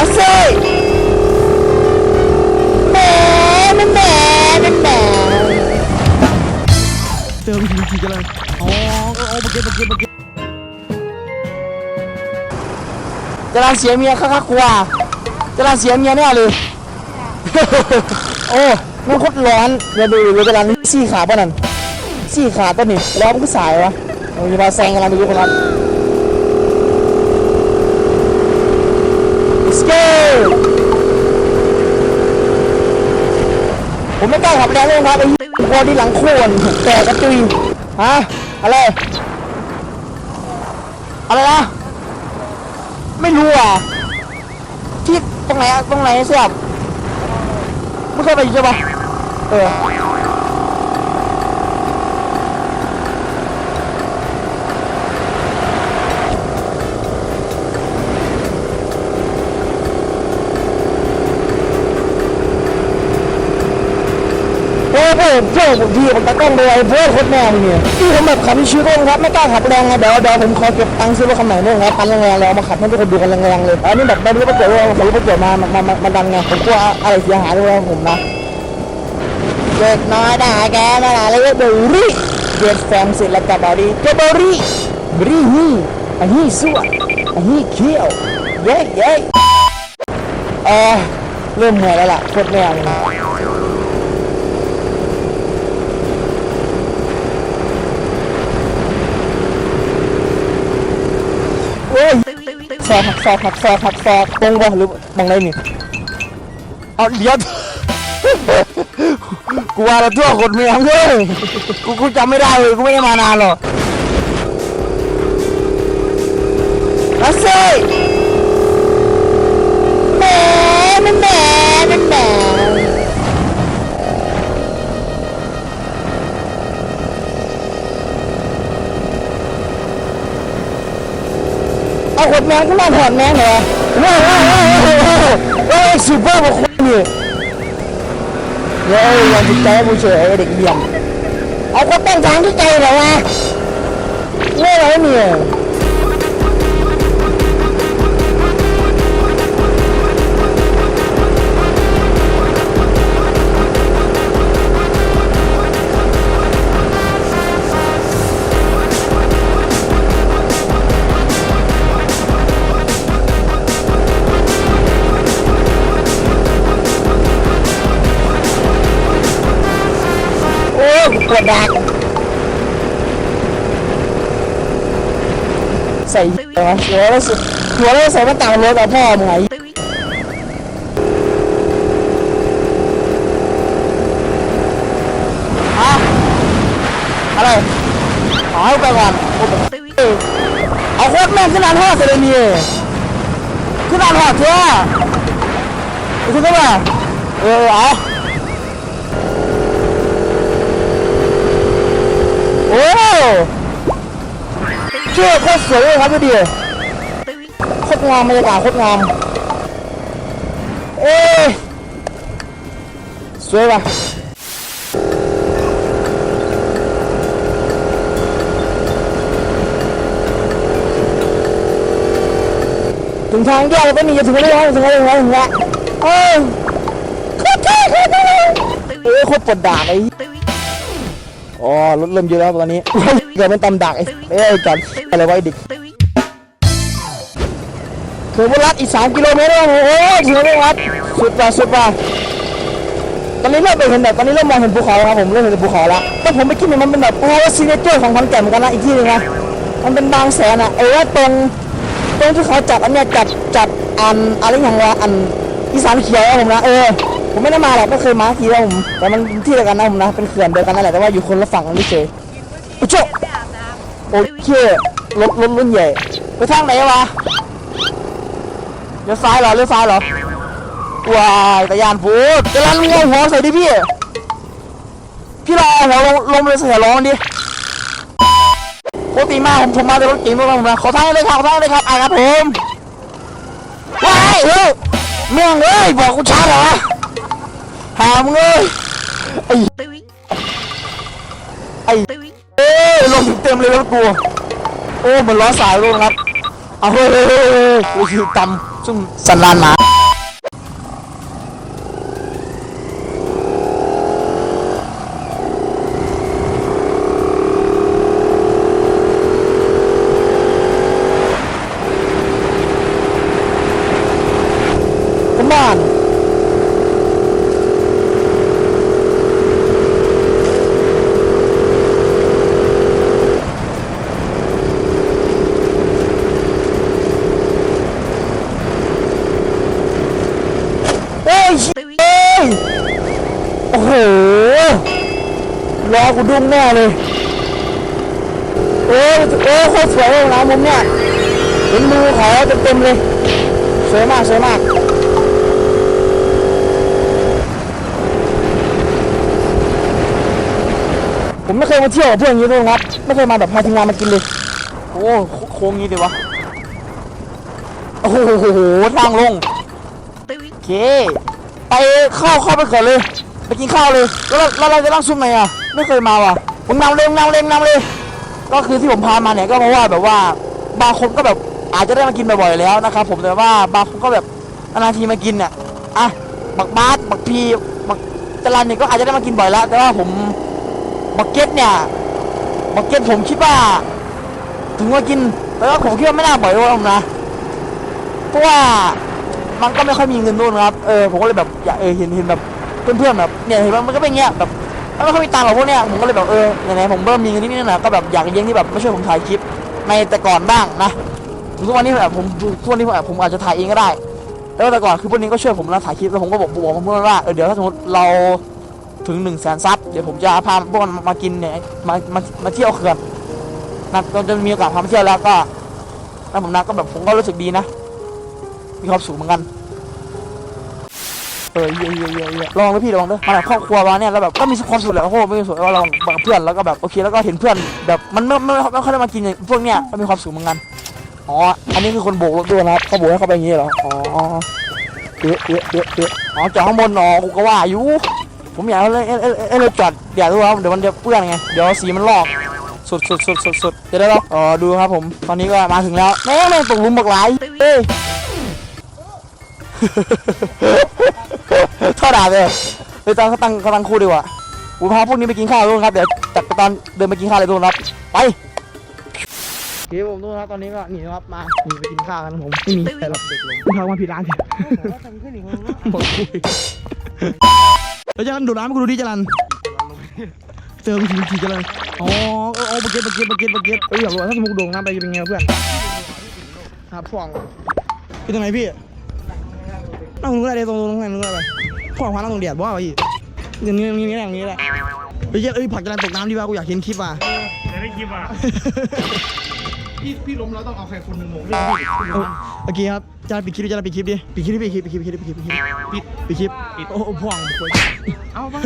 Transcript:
มาสิแหมนั่นแหมนั่นแหมเติมทีทีกันเลยอ๋อเอาเอาเมื่อกี้เมื่อกี้เมื่อกี้จะรันเสียเมียคักๆกว่าจะรันเสียเมียแน่เลย โอ้มันโคตรร้อนเดี๋ยวดูเดูกำลังซี่ขาป่ะนั่นซี่ขาป่ะนี่ร้อนก็สายวะเราจะมาแซงกำลังดูกำลัง Let's go ผมไม่กล้าขับแรงเลยครับไอ้กลัวที่หลังโคนแตกกระจุยฮะอะไร อะไรนะไม่รู้อะ ที่ตรงไหนตรงไหนเสียบไม่เคยไปอยู่ใช่ปะเออ โอ้โหเพื่อนผมทีผมตะกล้องเลยเพื่อนโคตรแม่งเนี่ยพี่ผมแบบขับชิวๆครับไม่กล้าขับแรงไงเดี๋ยวเดี๋ยวผมขอเก็บตังค์ซื้อรถคันใหม่ด้วยครับคันแรงๆเลยเอามาขับให้ทุกคนดูกันแรงๆเลยอันนี้แบบได้รู้ประโยชน์ว่าผมรู้ประโยชน์มามามามาดันไงผมกลัวอะไรเสียหายด้วยผมนะเด็กน้อยด่าแกมาด่าเลยเบอรี่เด็กแฟมเสร็จแล้วกับบอดี้เจ้าเบอรี่บรี่นี่อันนี้สวยอันนี้เขี้ยวเย้เย้เออเริ่มเหนื่อยแล้วล่ะโคตรแม่งเลย โอ้ย ซอกหักซอกหักซอกหักซอกตรงบ่หรือบังไรนี่เอาเดี๋ยวกูว่าเราทั่วคนเมียงเลยกูกูจำไม่ได้เลยกูไม่ได้มานานหรอกมาสิแห เอาขวดแมงก็มาถอดแมงเหรอว้าวว้าวว้าวว้าวซูเปอร์บุคคลนี่เฮ้ยยังจิตใจกูเฉยเด็กเบี่ยมเอาก็ตั้งทางที่ใจเหรอวะเล่อะไรเนี่ย อ้ยปวดดักใส่หัวแล้วสิหัวแล้วใส่มาต่างรถกับพ่อมึงไงอะไรขอให้ไปก่อนเอาโคตรแม่งขึ้นนานทอดเลยนี่ขึ้นนานทอดเถอะไปขึ้นได้ป่ะเออเอา โอ้ เชื่อโคตรสวยเลยครับดูดิโคตรงามบรรยากาศโคตรงาม เอ้สวยว่ะถึงทางแยกแล้วก็มีจะถึงแล้วถึงแล้วถึงแล้วถึงแล้วเอ้ยโคตรเท่โคตรเท่เอ้ยโคตรปวดดากไออ๋อรถเริ่มเยอะแล้วตอนนี้ กิดเป็นตำดักไอ้เอ้ยจัดอะไรไว้ดิเขือบุรัดอีกสามกิโลเมตรแล้วโอ้โหเขือบุรัดสุดป่ะสุดป่ะตอนนี้เริ่มไปเห็นแบบตอนนี้เริ่มมองเห็นภูเขาแล้วครับผมเริ่มเห็นภูเขาล้วแต่ผมไปคิดเนี่ยมันเป็นแบบโอ้ซีเนเจอร์ของขอนแก่นเหมือนกันนะอีกที่หนึงนะมันเป็นบางแสนอะเออตรงตรงที่เขาจัดอันเนี้ยจัดจัดอันอะไรอย่างวะอันอีสานเขียวอะผมนะเออผมไม่ได้มาหรอกไม่เคยมาทีแล้วผมแต่มันที่เดียวกันนะผมนะเป็นเขื่อนเดียวกันนั่นแหละแต่ว่าอยู่คนละฝั่งกันเฉยโอ้โห โอเครถรถรุ่นใหญ่ ไปทางไหนวะเลี้ยวซ้ายเหรอเลี้ยวซ้ายเหรอว้ายตะยานฟูดจะรันงงหัวใส่ดิพี่ พี่รอเอาหัวลงลงเลยใส่หัวร้องดิปกติมากผมผมมาในรถเก๋งรถผมนะขอทางเลยครับขอทางเลยครับอะครับผมว้ายเฮ้ยเมืองเอ้ยบอกกูช้าเหรอหามึงเอ้ยไอ้ไอ้ เต็มเลยแล้วกลัวโอ้เหมือนล้อสายรถครับ เอาเฮ้ยเฮ้ยเฮ้ยโอ้ยตำซุ่มสันลานหมาบ้าน กูดุ้งแน่เลย โอ้โอ้โคตรสวยเลยนะมุมเนี่ยเห็นมือเขาเต็มๆเลย สวยมากสวยมากผมไม่เคยมาเที่ยวกับเพื่อนอย่างนี้เลยครับไม่เคยมาแบบพาทีมงานมากินเลยโอ้โค้งงี้ดีวะโอ้โหทางลงโอเค ไปเข้าเข้าไปก่อนเลย ไปกินข้าวเลย แล้วเราแล้วเราจะนั่งซุ่มไหนอะ ไม่เคยมาว่ะผมนำเลยผมนำเลยผมนำเลย ก็คือที่ผมพามาเนี่ยก็เพราะว่าแบบว่าบางคนก็แบบอาจจะได้มากินบ่อยๆแล้วนะครับผมแต่ว่าบางคนก็แบบนานๆทีมากินเนี่ยอะบักบาสบักพีบักจรันเนี่ยก็อาจจะได้มากินบ่อยแล้ว แต่ว่าผมบักเก็ตเนี่ยบักเก็ตผมคิดว่า ถึงว่ากินแต่ว่าผมคิดว่าไม่น่าบ่อยด้วยผมนะเพราะว่ามันก็ไม่ค่อยมีเงินนู่นครับเออผมก็เลยแบบอยากเออเห็นเห็นแบบเพื่อนๆแบบเนี่ยเห็นว่ามันก็เป็นเงี้ยแบบ มันไม่ค่อยมีตังค์หรอกพวกเนี้ยผมก็เลยแบบเออไหนๆผมเริ่มมีเงินนิดๆหน่อยๆก็แบบอยากเลี้ยงที่แบบไม่ช่วยผมถ่ายคลิปในแต่ก่อนบ้างนะทุกวันนี้แบบผมทุกวันนี้แบบผมอาจจะถ่ายเองก็ได้แล้วแต่ก่อนคือพวกนี้ก็ช่วยผมนะถ่ายคลิปแล้วผมก็บอกบอกเพื่อนว่าเออเดี๋ยวถ้าสมมติเราถึงหนึ่งแสนซับเดี๋ยวผมจะพาพวกมันมากินเนี่ยมามามาเที่ยวเขื่อนนะจนจะมีโอกาสพามาเที่ยวแล้วก็นะผมนะก็แบบผมก็รู้สึกดีนะมีความสุขเหมือนกัน ออเยอะเยอะเยอะเยอะลองเลยพี่ลองเด้อมาแบบครอบครัวมาเนี่ยแล้วแบบก็มีความสุขแหละโอ้โหไม่มีสุขว่าเรากับเพื่อนแล้วก็แบบโอเคแล้วก็เห็นเพื่อนแบบมันไม่ไม่ไม่ค่อยได้มากินอย่างพวกเนี้ยก็มีความสุขเหมือนกันอ๋ออันนี้คือคนโบกรถด้วยนะครับเขาโบกให้เขาไปอย่างนี้เหรออ๋อเอ๊ะเอ๊ะเอ๊ะเอ๊ะอ๋อจอดข้างบนอ๋อกูก็ว่าอยู่ผมอยากให้เลยเอ๊ะเอ๊ะเอ๊ะเลยจอดเดี๋ยวดูครับเดี๋ยวมันจะเปื้อนไงเดี๋ยวสีมันลอกสุดสุดสุดสุดสุดเดี๋ยวได้แล้วอ๋อดูครับผม ตอนนี้ก็มาถึงแล้วแม่งแม่งตกหลุมบักหลายเอ้ย ท่อด่าเลยเดี๋ยวตอนเขาตั้งเขาตั้งคู่ดีกว่าผมพาพวกนี้ไปกินข้าวด้วยครับ เดี๋ยวจัดไปตอนเดินไปกินข้าวเลยทุกคนครับ ไปเดี๋ยวผมดูครับตอนนี้ก็หนีนะครับมาหนีไปกินข้าวกันผมไม่มีใครรับเด็กลงพามาผิดร้านเถอะบอกคุยแล้วจะรันดูร้านมากูดูดิจรันเจอมึงขี่ขี่จรันอ๋อเออเอาบักเก็ตบักเก็ตบักเก็ตบักเก็ตเอ้ยอยากรู้ว่าถ้าสมมติกูโดดน้ำไปจะเป็นไงวะเพื่อนครับพ่วงไปตรงไหนพี่ นั่งตรงนู้นก็ได้ตรงตรงนั้นตรงนู้นก็ได้พ่อขวานั่งตรงเดียดว่าอีกอย่างนี้อย่างนี้อย่างนี้แหละเฮ้ยเอ้ยผักกระดานตกน้ำดีว่ากูอยากเห็นคลิปอะจะได้คลิปอะพี่พี่ล้มแล้วต้องเอาใครคนหนึ่งลงเออโอเคครับจะปิดคลิปจะปิดคลิปดิปิดคลิปปิดคลิปปิดคลิปปิดคลิปปิดคลิปปิดคลิปปิดคลิปโอ้โหพ่วงเอาไป